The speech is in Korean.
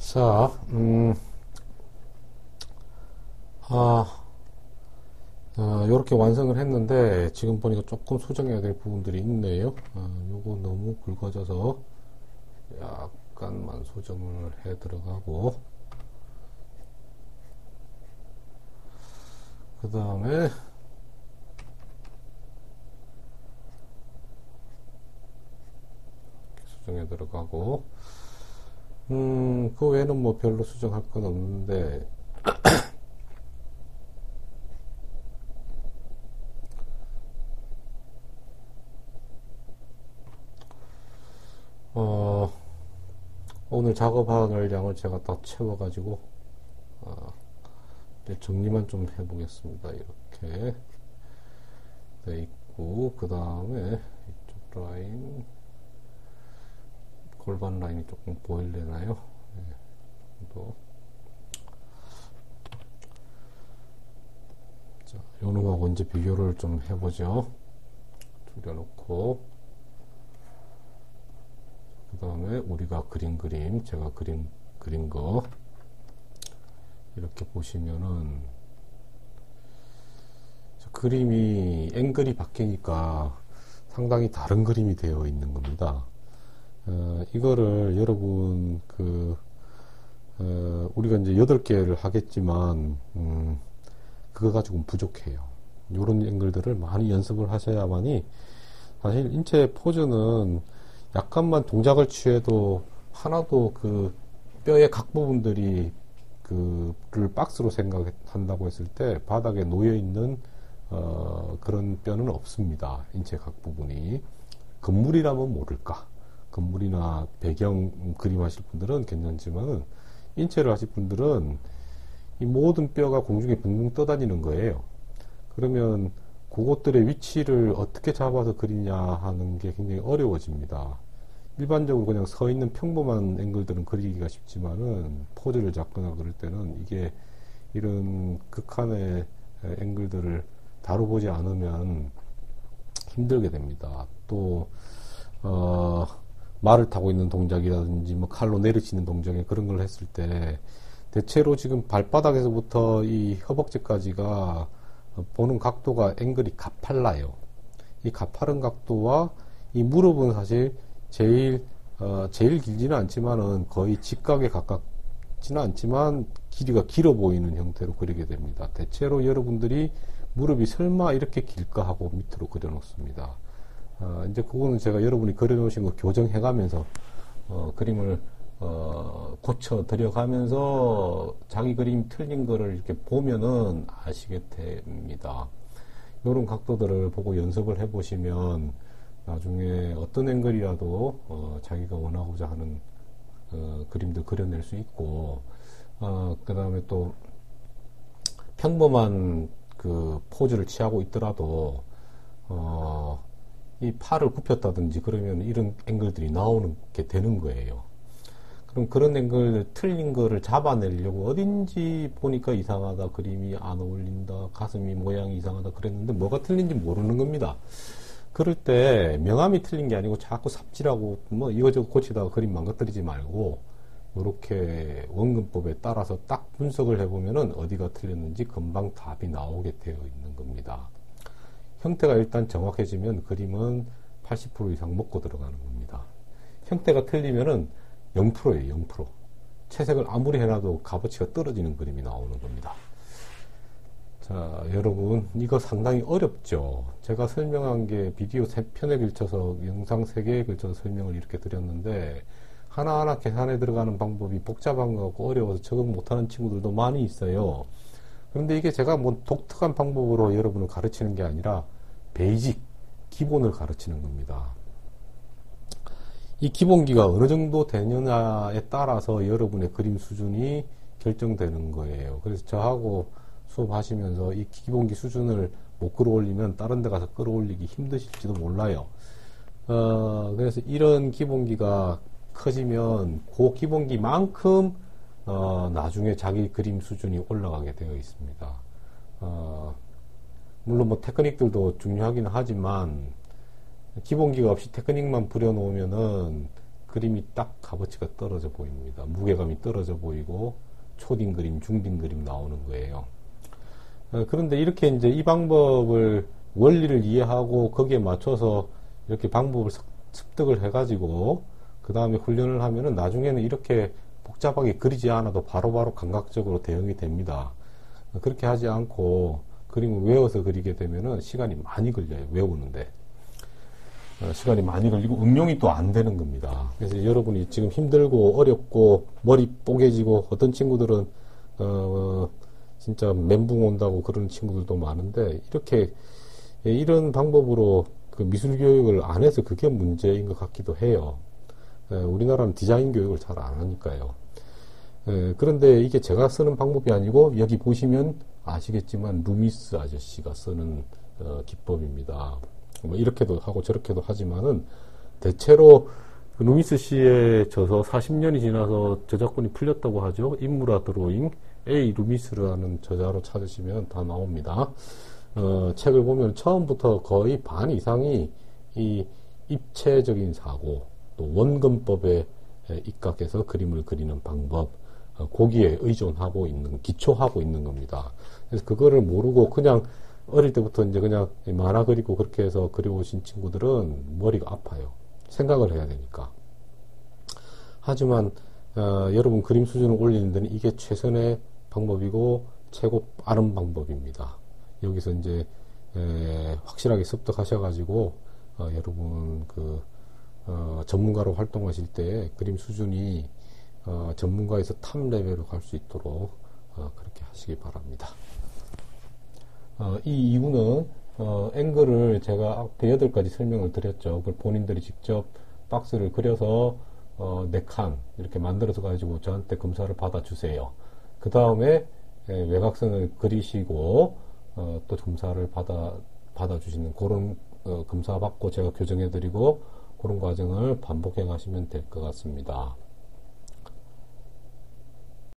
자, 음, 아, 아, 이렇게 완성을 했는데 지금 보니까 조금 수정해야 될 부분들이 있네요. 아, 요거 너무 굵어져서 약간만 수정을 해 들어가고 그 다음에 수정해 들어가고 음, 그 외에는 뭐 별로 수정할 건 없는데. 어, 오늘 작업할 양을 제가 다 채워가지고 어, 정리만 좀 해보겠습니다. 이렇게. 돼 있고 그 다음에 이쪽 라인 골반 라인이 조금 보일래나요? 네, 또 자, 요 놈하고 이제 비교를 좀 해보죠. 줄여놓고 그 다음에 우리가 그린 그림, 제가 그린, 그린 거, 이렇게 보시면은, 그림이, 앵글이 바뀌니까 상당히 다른 그림이 되어 있는 겁니다. 어, 이거를 여러분, 그, 어, 우리가 이제 8개를 하겠지만, 음, 그거 가지고는 부족해요. 이런 앵글들을 많이 연습을 하셔야만이, 사실 인체 포즈는 약간만 동작을 취해도 하나도 그 뼈의 각 부분들이 그를 박스로 생각한다고 했을 때 바닥에 놓여 있는 어 그런 뼈는 없습니다. 인체 각 부분이 건물이라면 모를까. 건물이나 배경 그림 하실 분들은 괜찮지만은 인체를 하실 분들은 이 모든 뼈가 공중에 붕붕 떠다니는 거예요. 그러면 그것들의 위치를 어떻게 잡아서 그리냐 하는 게 굉장히 어려워집니다. 일반적으로 그냥 서 있는 평범한 앵글들은 그리기가 쉽지만은 포즈를 잡거나 그럴 때는 이게 이런 극한의 앵글들을 다뤄보지 않으면 힘들게 됩니다. 또, 어, 말을 타고 있는 동작이라든지 뭐 칼로 내리치는 동작에 그런 걸 했을 때 대체로 지금 발바닥에서부터 이 허벅지까지가 보는 각도가 앵글이 가팔라요. 이 가파른 각도와 이 무릎은 사실 제일 어, 제일 길지는 않지만은 거의 직각에 가깝지는 않지만 길이가 길어 보이는 형태로 그리게 됩니다. 대체로 여러분들이 무릎이 설마 이렇게 길까 하고 밑으로 그려놓습니다. 어, 이제 그거는 제가 여러분이 그려놓으신 거 교정해가면서 어, 그림을 어, 고쳐 들여가면서 자기 그림 틀린 거를 이렇게 보면은 아시게 됩니다. 이런 각도들을 보고 연습을 해보시면 나중에 어떤 앵글이라도 어, 자기가 원하고자 하는 어, 그림도 그려낼 수 있고 어, 그 다음에 또 평범한 그 포즈를 취하고 있더라도 어, 이 팔을 굽혔다든지 그러면 이런 앵글들이 나오는 게 되는 거예요. 그럼 그런 앵글 틀린 거를 잡아내려고 어딘지 보니까 이상하다 그림이 안 어울린다 가슴이 모양이 이상하다 그랬는데 뭐가 틀린지 모르는 겁니다 그럴 때 명암이 틀린 게 아니고 자꾸 삽질하고 뭐 이거저거 고치다가 그림 망가뜨리지 말고 이렇게 원근법에 따라서 딱 분석을 해보면은 어디가 틀렸는지 금방 답이 나오게 되어 있는 겁니다. 형태가 일단 정확해지면 그림은 80% 이상 먹고 들어가는 겁니다. 형태가 틀리면은 0%예요, 0%. 채색을 아무리 해놔도 값어치가 떨어지는 그림이 나오는 겁니다. 자, 여러분, 이거 상당히 어렵죠? 제가 설명한 게 비디오 3편에 걸쳐서 영상 3개에 걸쳐서 설명을 이렇게 드렸는데, 하나하나 계산에 들어가는 방법이 복잡한 거 같고 어려워서 적응 못하는 친구들도 많이 있어요. 그런데 이게 제가 뭐 독특한 방법으로 여러분을 가르치는 게 아니라, 베이직, 기본을 가르치는 겁니다. 이 기본기가 어느 정도 되느냐에 따라서 여러분의 그림 수준이 결정되는 거예요. 그래서 저하고 수업하시면서 이 기본기 수준을 못 끌어올리면 다른 데 가서 끌어올리기 힘드실지도 몰라요. 어, 그래서 이런 기본기가 커지면 그 기본기만큼 어, 나중에 자기 그림 수준이 올라가게 되어 있습니다. 어, 물론 뭐 테크닉들도 중요하긴 하지만 기본기가 없이 테크닉만 부려놓으면은 그림이 딱 값어치가 떨어져 보입니다. 무게감이 떨어져 보이고 초딩 그림, 중딩 그림 나오는 거예요. 어, 그런데 이렇게 이제 이 방법을 원리를 이해하고 거기에 맞춰서 이렇게 방법을 습득을 해가지고 그 다음에 훈련을 하면은 나중에는 이렇게 복잡하게 그리지 않아도 바로바로 바로 감각적으로 대응이 됩니다. 그렇게 하지 않고 그림을 외워서 그리게 되면은 시간이 많이 걸려요. 외우는데. 어, 시간이 많이 걸리고 응용이 또 안 되는 겁니다. 그래서 여러분이 지금 힘들고 어렵고 머리 뽀개지고 어떤 친구들은 어 진짜 멘붕 온다고 그러는 친구들도 많은데 이렇게 이런 방법으로 그 미술 교육을 안 해서 그게 문제인 것 같기도 해요. 에, 우리나라는 디자인 교육을 잘 안 하니까요. 에, 그런데 이게 제가 쓰는 방법이 아니고 여기 보시면 아시겠지만 루미스 아저씨가 쓰는 어, 기법입니다. 뭐 이렇게도 하고 저렇게도 하지만은 대체로 그 루미스 씨의 저서 40년이 지나서 저작권이 풀렸다고 하죠. 인물화 드로잉 A 루미스라는 저자로 찾으시면 다 나옵니다. 어, 책을 보면 처음부터 거의 반 이상이 이 입체적인 사고 또 원근법에 입각해서 그림을 그리는 방법 어, 거기에 의존하고 있는 기초하고 있는 겁니다. 그래서 그거를 모르고 그냥 어릴 때부터 이제 그냥 만화 그리고 그렇게 해서 그려오신 친구들은 머리가 아파요. 생각을 해야 되니까. 하지만 어, 여러분 그림 수준을 올리는 데는 이게 최선의 방법이고 최고 빠른 방법입니다. 여기서 이제 에, 확실하게 습득하셔가지고 어, 여러분 그 어, 전문가로 활동하실 때 그림 수준이 어, 전문가에서 탑 레벨로 갈 수 있도록 어, 그렇게 하시기 바랍니다. 어, 이 이유는 어, 앵글을 제가 앞에 8가지 설명을 드렸죠. 그걸 본인들이 직접 박스를 그려서 어, 4칸 이렇게 만들어서 가지고 저한테 검사를 받아주세요. 그 다음에 외곽선을 그리시고 어, 또 검사를 받아 받아주시는 그런 어, 검사 받고 제가 교정해드리고 그런 과정을 반복해 가시면 될 것 같습니다.